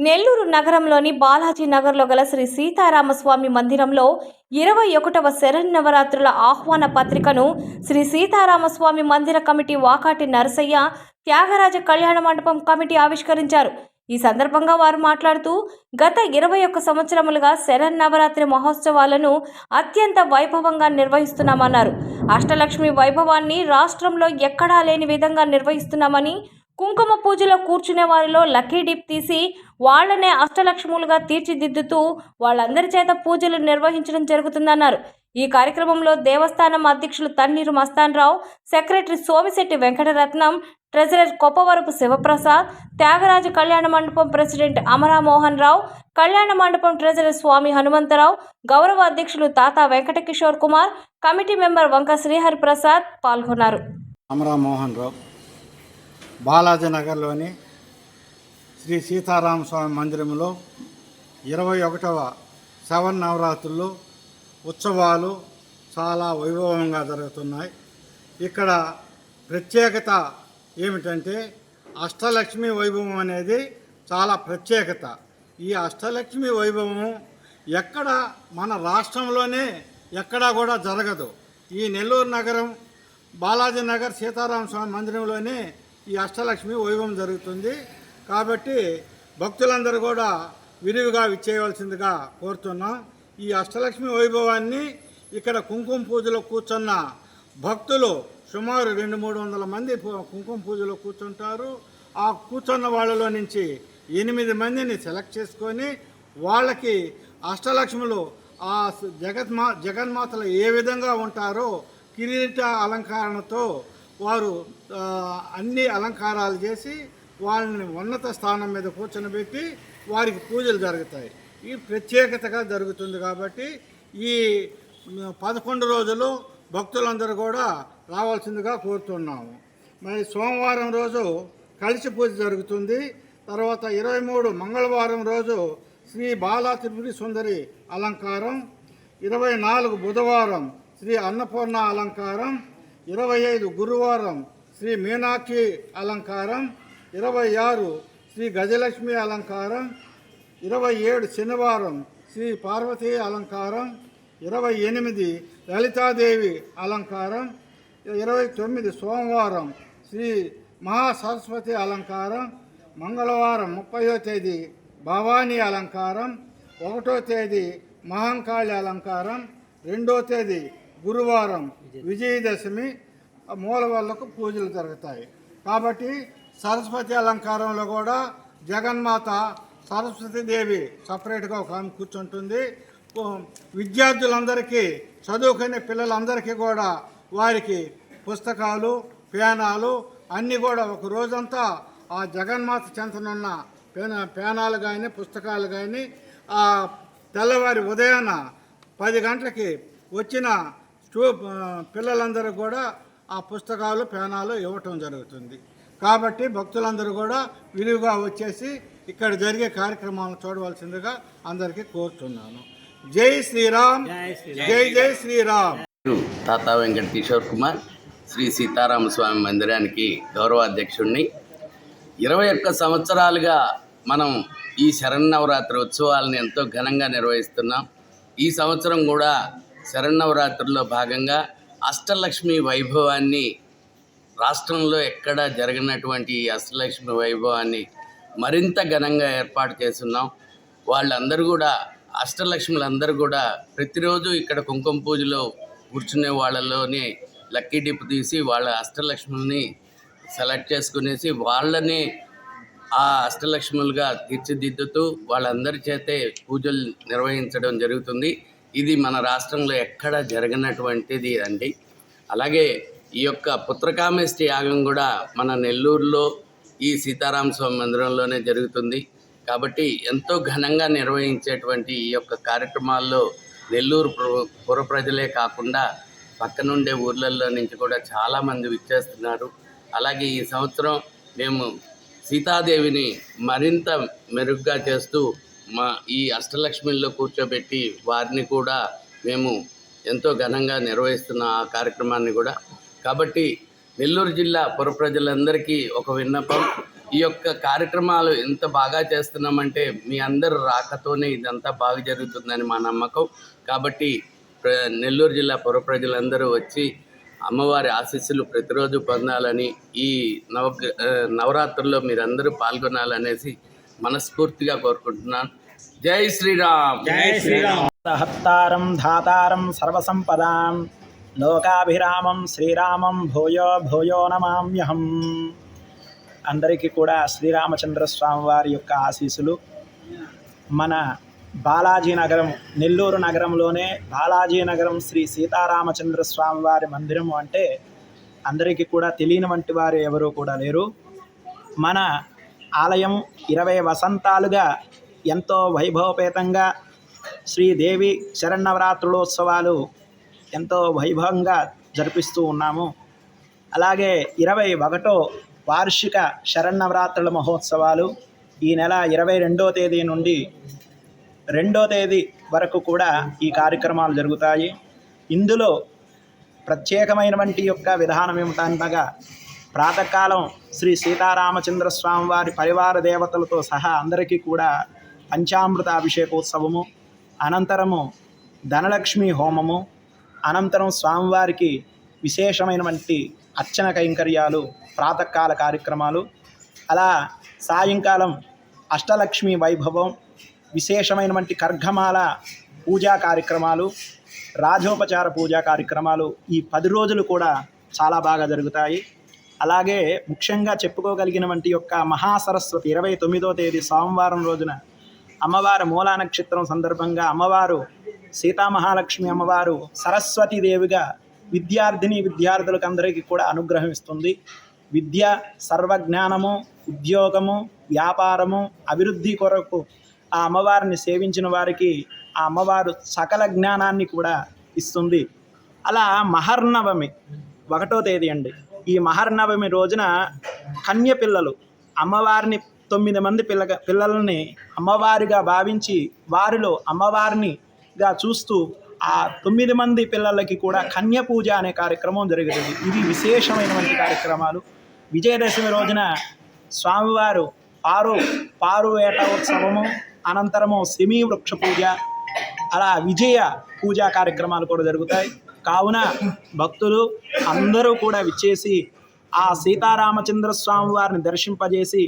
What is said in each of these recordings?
నెల్లూరు నగరంలోని బాలాజీ నగర్లో గల శ్రీ సీతారామస్వామి మందిరంలో ఇరవై ఒకటవ శరన్నవరాత్రుల ఆహ్వాన పత్రికను శ్రీ సీతారామస్వామి మందిర కమిటీ వాకాటి నరసయ్య త్యాగరాజ కళ్యాణ మండపం కమిటీ ఆవిష్కరించారు. ఈ సందర్భంగా వారు మాట్లాడుతూ గత ఇరవై ఒక్క సంవత్సరములుగా శరన్నవరాత్రి మహోత్సవాలను అత్యంత వైభవంగా నిర్వహిస్తున్నామన్నారు. అష్టలక్ష్మి వైభవాన్ని రాష్ట్రంలో ఎక్కడా లేని విధంగా నిర్వహిస్తున్నామని కుంకుమ పూజలో కూర్చునే వారిలో లక్కీ డిప్ తీసి వాళ్ళనే అష్టలక్ష్ములుగా తీర్చిదిద్దుతూ వాళ్ళందరి చేత పూజలు నిర్వహించడం జరుగుతుందన్నారు. ఈ కార్యక్రమంలో దేవస్థానం అధ్యక్షులు Tanniru Mastan Rao secretary Somisetti Venkataratnam treasurer Koppavarapu Sivaprasad Tyagaraju Kalyana Mandapam president అమరామోహన్ రావు కళ్యాణ మండపం ట్రెజరర్ స్వామి హనుమంతరావు గౌరవ అధ్యక్షులు తాతా వెంకటకిషోర్ కుమార్ కమిటీ మెంబర్ వంక శ్రీహరి ప్రసాద్ పాల్గొన్నారు. అమరామోహన్ రావు బాలాజీ నగర్లోని శ్రీ సీతారామ స్వామి మందిరంలో ఇరవై ఒకటవ శవన్ నవరాత్రులు ఉత్సవాలు చాలా వైభవంగా జరుగుతున్నాయి. ఇక్కడ ప్రత్యేకత ఏమిటంటే అష్టలక్ష్మి వైభవం అనేది చాలా ప్రత్యేకత. ఈ అష్టలక్ష్మి వైభవము ఎక్కడ మన రాష్ట్రంలోనే ఎక్కడా కూడా జరగదు. ఈ నెల్లూరు నగరం బాలాజీ నగర్ సీతారామ స్వామి మందిరంలోనే ఈ అష్టలక్ష్మి వైభవం జరుగుతుంది. కాబట్టి భక్తులందరూ కూడా విరివిగా విచ్చేయవలసిందిగా కోరుతున్నాం. ఈ అష్టలక్ష్మి వైభవాన్ని ఇక్కడ కుంకుమ పూజలో కూర్చున్న భక్తులు సుమారు రెండు మూడు వందల మంది కుంకుమ పూజలో కూర్చుంటారు. ఆ కూర్చున్న వాళ్ళలో నుంచి ఎనిమిది మందిని సెలెక్ట్ చేసుకొని వాళ్ళకి అష్టలక్ష్ములు ఆ స- జగన్మా జగన్మాతలు ఏ విధంగా ఉంటారో కిరీట అలంకరణతో వారు అన్ని అలంకారాలు చేసి వాళ్ళని ఉన్నత స్థానం మీద కూర్చొనబెట్టి వారికి పూజలు జరుగుతాయి. ఈ ప్రత్యేకతగా జరుగుతుంది కాబట్టి ఈ పదకొండు రోజులు భక్తులందరూ కూడా రావాల్సిందిగా కోరుతున్నాము. మరి సోమవారం రోజు కలిసి పూజ జరుగుతుంది. తర్వాత ఇరవై మూడు మంగళవారం రోజు శ్రీ బాలా త్రిపురి సుందరి అలంకారం. ఇరవై నాలుగు బుధవారం శ్రీ అన్నపూర్ణ అలంకారం. ఇరవై ఐదు గురువారం శ్రీ మీనాక్షి అలంకారం. ఇరవై ఆరు శ్రీ గజలక్ష్మి అలంకారం ఇరవై ఏడు శనివారం శ్రీ పార్వతీ అలంకారం ఇరవై ఎనిమిది లలితాదేవి అలంకారం ఇరవై తొమ్మిది సోమవారం శ్రీ మహాసరస్వతి అలంకారం మంగళవారం ముప్పయో తేదీ భవానీ అలంకారం ఒకటో తేదీ మహంకాళి అలంకారం రెండో తేదీ గురువారం విజయదశమి మూలవల్లకు పూజలు జరుగుతాయి. కాబట్టి సరస్వతి అలంకారంలో కూడా జగన్మాత సరస్వతీదేవి సపరేట్గా ఒక ఆమె కూర్చుంటుంది. విద్యార్థులందరికీ చదువుకునే పిల్లలందరికీ కూడా వారికి పుస్తకాలు పేనాలు అన్నీ కూడా ఒక రోజంతా ఆ జగన్మాత చెంతనున్న పేన పేనాలు కానీ పుస్తకాలు కానీ ఆ తెల్లవారి ఉదయాన పది గంటలకి వచ్చిన స్టూ పిల్లలందరూ కూడా ఆ పుస్తకాలు పేనాలు ఇవ్వటం జరుగుతుంది. కాబట్టి భక్తులందరూ కూడా విరివిగా వచ్చేసి ఇక్కడ జరిగే కార్యక్రమాలను చూడవలసిందిగా అందరికీ కోరుతున్నాను. జై శ్రీరామ్. జై జై శ్రీరామ్. తాతా వెంకట కిషోర్ కుమార్ శ్రీ సీతారామస్వామి మందిరానికి గౌరవ అధ్యక్షుడిని ఇరవై ఒక్క సంవత్సరాలుగా మనం ఈ శరన్నవరాత్రి ఉత్సవాలను ఎంతో ఘనంగా నిర్వహిస్తున్నాం. ఈ సంవత్సరం కూడా శరన్నవరాత్రిలో భాగంగా అష్టలక్ష్మి వైభవాన్ని రాష్ట్రంలో ఎక్కడా జరగనటువంటి ఈ అష్టలక్ష్మి వైభవాన్ని మరింత ఘనంగా ఏర్పాటు చేస్తున్నాం. వాళ్ళందరూ కూడా అష్టలక్ష్ములందరూ కూడా ప్రతిరోజు ఇక్కడ కుంకుమ పూజలో కూర్చునే వాళ్ళలోనే లక్కీ డిప్ తీసి వాళ్ళ అష్టలక్ష్ముల్ని సెలెక్ట్ చేసుకునేసి వాళ్ళని ఆ అష్టలక్ష్ములుగా తీర్చిదిద్దుతూ వాళ్ళందరి చేతే పూజలు నిర్వహించడం జరుగుతుంది. ఇది మన రాష్ట్రంలో ఎక్కడ జరగనటువంటిది అండి. అలాగే ఈ యొక్క పుత్రకామేష్టి యాగం కూడా మన నెల్లూరులో ఈ సీతారామ స్వామి మందిరంలోనే జరుగుతుంది. కాబట్టి ఎంతో ఘనంగా నిర్వహించేటువంటి ఈ యొక్క కార్యక్రమాల్లో నెల్లూరు పుర- పుర ప్రజలే కాకుండా పక్కనుండే ఊర్లలో నుంచి కూడా చాలామంది విచ్చేస్తున్నారు. అలాగే ఈ సంవత్సరం మేము సీతాదేవిని మరింత మెరుగ్గా చేస్తూ మా ఈ అష్టలక్ష్మిల్లో కూర్చోబెట్టి వారిని కూడా మేము ఎంతో ఘనంగా నిర్వహిస్తున్న ఆ కార్యక్రమాన్ని కూడా కాబట్టి నెల్లూరు జిల్లా పుర ప్రజలందరికీ ఒక విన్నపం. ఈ యొక్క కార్యక్రమాలు ఎంత బాగా చేస్తున్నామంటే మీ అందరు రాకతోనే ఇదంతా బాగా జరుగుతుందని మా నమ్మకం. కాబట్టి నెల్లూరు జిల్లా పుర ప్రజలందరూ వచ్చి అమ్మవారి ఆశీస్సులు ప్రతిరోజు పొందాలని ఈ నవ నవరాత్రుల్లో మీరందరూ పాల్గొనాలనేసి మనస్ఫూర్తిగా కోరుకుంటున్నాను. జై శ్రీరామ్! జై శ్రీరామ్! హత్తారం ధాతారం సర్వసంపదాం. లోకాభిరామం శ్రీరామం భూయో భూయో నమామ్యహం. అందరికీ కూడా శ్రీరామచంద్ర స్వామి వారి యొక్క ఆశీస్సులు. మన బాలాజీ నగరం నెల్లూరు నగరంలోనే బాలాజీ నగరం శ్రీ సీతారామచంద్ర స్వామి వారి మందిరము అంటే అందరికీ కూడా తెలియని వంటి వారు ఎవరూ కూడా లేరు. మన ఆలయం ఇరవై వసంతాలుగా ఎంతో వైభవపేతంగా శ్రీదేవి శరన్నవరాత్రులోత్సవాలు ఎంతో వైభవంగా జరిపిస్తూ ఉన్నాము. అలాగే ఇరవై ఒకటో వార్షిక శరణవరాత్రుల మహోత్సవాలు ఈ నెల ఇరవై రెండో తేదీ నుండి రెండో తేదీ వరకు కూడా ఈ కార్యక్రమాలు జరుగుతాయి. ఇందులో ప్రత్యేకమైనటువంటి యొక్క విధానం ఏమిటనగా ప్రాతకాలం శ్రీ సీతారామచంద్ర స్వామి వారి పరివార దేవతలతో సహా అందరికీ కూడా పంచామృత అభిషేకోత్సవము అనంతరము ధనలక్ష్మి హోమము అనంతరం స్వామివారికి విశేషమైనటువంటి అర్చన కైంకర్యాలు ప్రాతకాల కార్యక్రమాలు అలా సాయంకాలం అష్టలక్ష్మి వైభవం విశేషమైనటువంటి కర్ఘమాల పూజా కార్యక్రమాలు రాజోపచార పూజా కార్యక్రమాలు ఈ పది రోజులు కూడా చాలా బాగా జరుగుతాయి. అలాగే ముఖ్యంగా చెప్పుకోగలిగిన వంటి యొక్క మహాసరస్వతి ఇరవై తొమ్మిదో తేదీ సోమవారం రోజున అమ్మవారి మూలా నక్షత్రం సందర్భంగా అమ్మవారు సీతామహాలక్ష్మి అమ్మవారు సరస్వతీదేవిగా విద్యార్థిని విద్యార్థులకు అందరికీ కూడా అనుగ్రహం ఇస్తుంది. విద్య సర్వజ్ఞానము ఉద్యోగము వ్యాపారము అభివృద్ధి కొరకు ఆ అమ్మవారిని సేవించిన వారికి ఆ అమ్మవారు సకల జ్ఞానాన్ని కూడా ఇస్తుంది. అలా మహర్నవమి ఒకటో తేదీ అండి. ఈ మహర్నవమి రోజున కన్య పిల్లలు అమ్మవారిని తొమ్మిది మంది పిల్ల పిల్లలని అమ్మవారిగా భావించి వారిలో అమ్మవారిని గా చూస్తూ ఆ తొమ్మిది మంది పిల్లలకి కూడా కన్య పూజ అనే కార్యక్రమం జరుగుతుంది ఇవి విశేషమైనటువంటి కార్యక్రమాలు. విజయదశమి రోజున స్వామివారు పారు పారు వేట ఉత్సవము అనంతరము సెమీ వృక్ష పూజ అలా విజయ పూజా కార్యక్రమాలు కూడా జరుగుతాయి. కావున భక్తులు అందరూ కూడా విచ్చేసి ఆ సీతారామచంద్ర స్వామి వారిని దర్శింపజేసి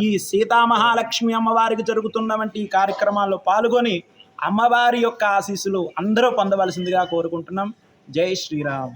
ఈ సీతామహాలక్ష్మి అమ్మవారికి జరుగుతున్నటువంటి ఈ కార్యక్రమాల్లో పాల్గొని అమ్మవారి యొక్క ఆశీస్సులు అందరూ పొందవలసిందిగా కోరుకుంటున్నాం. జై శ్రీరామ్.